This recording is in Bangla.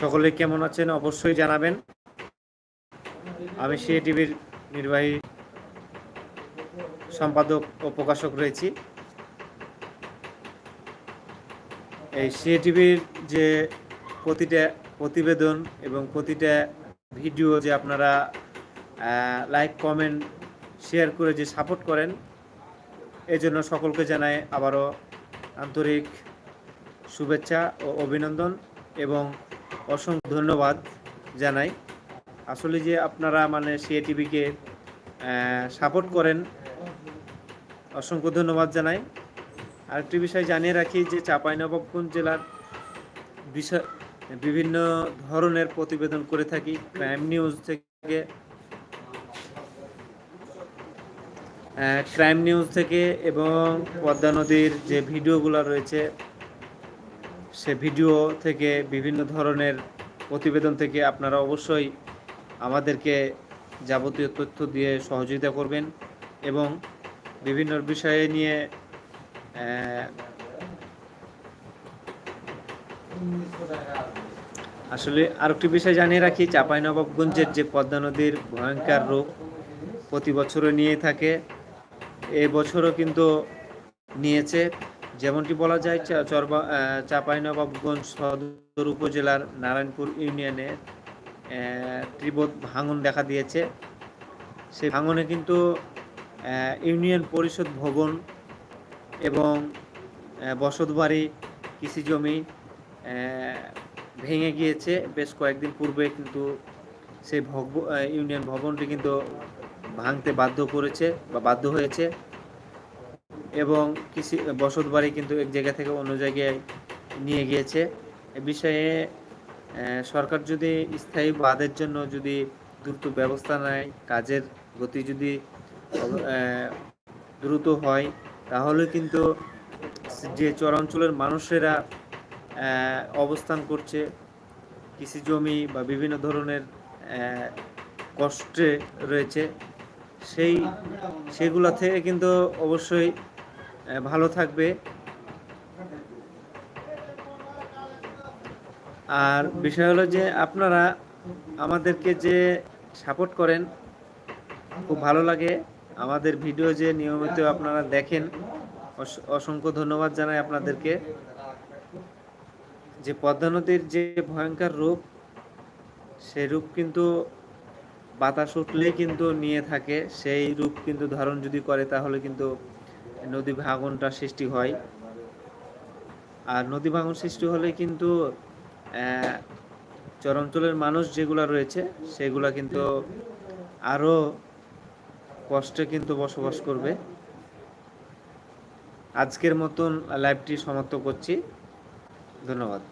সকলে কেমন আছেন অবশ্যই জানাবেন। আমি সিএ টিভির নির্বাহী সম্পাদক ও প্রকাশক রয়েছি। এই সিএ টিভির যে প্রতিটা প্রতিবেদন এবং প্রতিটা ভিডিও যে আপনারা লাইক, কমেন্ট, শেয়ার করে যে সাপোর্ট করেন, এই জন্য সকলকে জানাই আবারও আন্তরিক শুভেচ্ছা ও অভিনন্দন এবং অসংখ্য ধন্যবাদ জানাই। আসলে যে আপনারা মানে সিএ টিভিকে সাপোর্ট করেন, অসংখ্য ধন্যবাদ জানাই। আরেকটি বিষয় জানিয়ে রাখি যে চাঁপাইনবাবগঞ্জ জেলার বিষয়, বিভিন্ন ধরনের প্রতিবেদন করে থাকি। ক্রাইম নিউজ থেকে ক্রাইম নিউজ থেকে এবং পদ্মা নদীর যে ভিডিওগুলো রয়েছে সে ভিডিও থেকে বিভিন্ন ধরনের প্রতিবেদন থেকে আপনারা অবশ্যই আমাদেরকে যাবতীয় তথ্য দিয়ে সহযোগিতা করবেন এবং বিভিন্ন বিষয়ে নিয়ে আসলে আরেকটি বিষয় জানিয়ে রাখি, চাঁপাইনবাবগঞ্জের যে পদ্মা নদীর ভয়ঙ্কর রূপ প্রতি বছরও নিয়ে থাকে এই বছরও কিন্তু নিয়েছে। যেমনটি বলা যায় চরবা চাঁপাইনবাবগঞ্জ সদর উপজেলার নারায়ণপুর ইউনিয়নে তীব্র ভাঙন দেখা দিয়েছে। সেই ভাঙনে কিন্তু ইউনিয়ন পরিষদ ভবন এবং বসতবাড়ি কৃষি জমি ভেঙে গিয়েছে। বেশ কয়েকদিন পূর্বে কিন্তু সেই ইউনিয়ন ভবনটি কিন্তু ভাঙতে বাধ্য করেছে বা বাধ্য হয়েছে। এবং কৃষি বসত বাড়ি কিন্তু এক জায়গা থেকে অন্য জায়গায় নিয়ে গিয়েছে। এ বিষয়ে সরকার যদি স্থায়ী বাঁধের জন্য যদি দ্রুত ব্যবস্থা নেয়, কাজের গতি যদি দ্রুত হয়, তাহলে কিন্তু যে চরাঞ্চলের মানুষেরা অবস্থান করছে, কৃষি জমি বা বিভিন্ন ধরনের কষ্টে রয়েছে, সেই, সেগুলো থেকে কিন্তু অবশ্যই ভালো থাকবে। আর বিষয় হলো যে আপনারা আমাদেরকে যে সাপোর্ট করেন, খুব ভালো লাগে। আমাদের ভিডিও যে নিয়মিত আপনারা দেখেন, অস- অসংখ্য ধন্যবাদ জানাই আপনাদেরকে। যে পদ্মা নদীর যে ভয়ঙ্কর রূপ, সে রূপ কিন্তু বাতাস উঠলেই কিন্তু নিয়ে থাকে। সেই রূপ কিন্তু ধারণ যদি করে, তাহলে কিন্তু নদী ভাঙনটা সৃষ্টি হয়। আর নদী ভাঙন সৃষ্টি হলে কিন্তু চরাঞ্চলের মানুষ যেগুলা রয়েছে, সেগুলা কিন্তু আরও কষ্টে কিন্তু বসবাস করবে। আজকের মতন লাইভটি সমাপ্ত করছি। ধন্যবাদ।